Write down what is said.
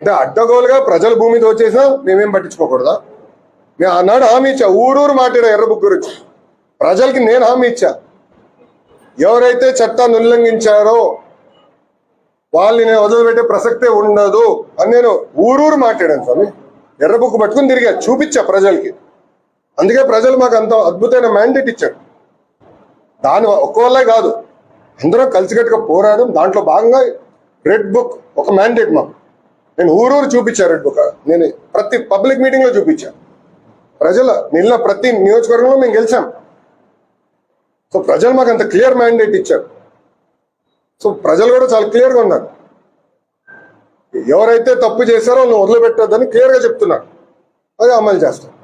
అంటే అడ్డగోలుగా ప్రజల భూమి దోచేసినా మేమేం పట్టించుకోకూడదా? నేను ఆనాడు హామీ ఇచ్చా. ఊరూరు మాట్లాడా ఎర్ర బుక్ గురించి. ప్రజలకి నేను హామీ ఇచ్చా. ఎవరైతే చట్టాన్ని ఉల్లంఘించారో వాళ్ళని నేను వదిలిపెట్టే ప్రసక్తే ఉండదు అని నేను ఊరూరు మాట్లాడాను స్వామి. ఎర్ర బుక్ పట్టుకుని తిరిగా చూపించా ప్రజలకి. అందుకే ప్రజలు మాకు అంత అద్భుతమైన మ్యాండేట్ ఇచ్చారు. దాని ఒక్కవల్లే కాదు అందరం కలిసికట్టుగా పోరాడడం దాంట్లో భాగంగా రెడ్ బుక్ ఒక మ్యాండేట్ మాకు. నేను ఊరూరు చూపించా రెడ్ బుక్ నేను ప్రతి పబ్లిక్ మీటింగ్లో ప్రజల నిన్న ప్రతి నియోజకవర్గంలో మేము గెలిచాం. సో ప్రజలు మాకు అంత క్లియర్ మ్యాండేట్ ఇచ్చారు. సో ప్రజలు కూడా చాలా క్లియర్గా ఉన్నారు. ఎవరైతే తప్పు చేశారో వాళ్ళని వదిలిపెట్టద్దని క్లియర్గా చెప్తున్నారు. అది అమలు చేస్తారు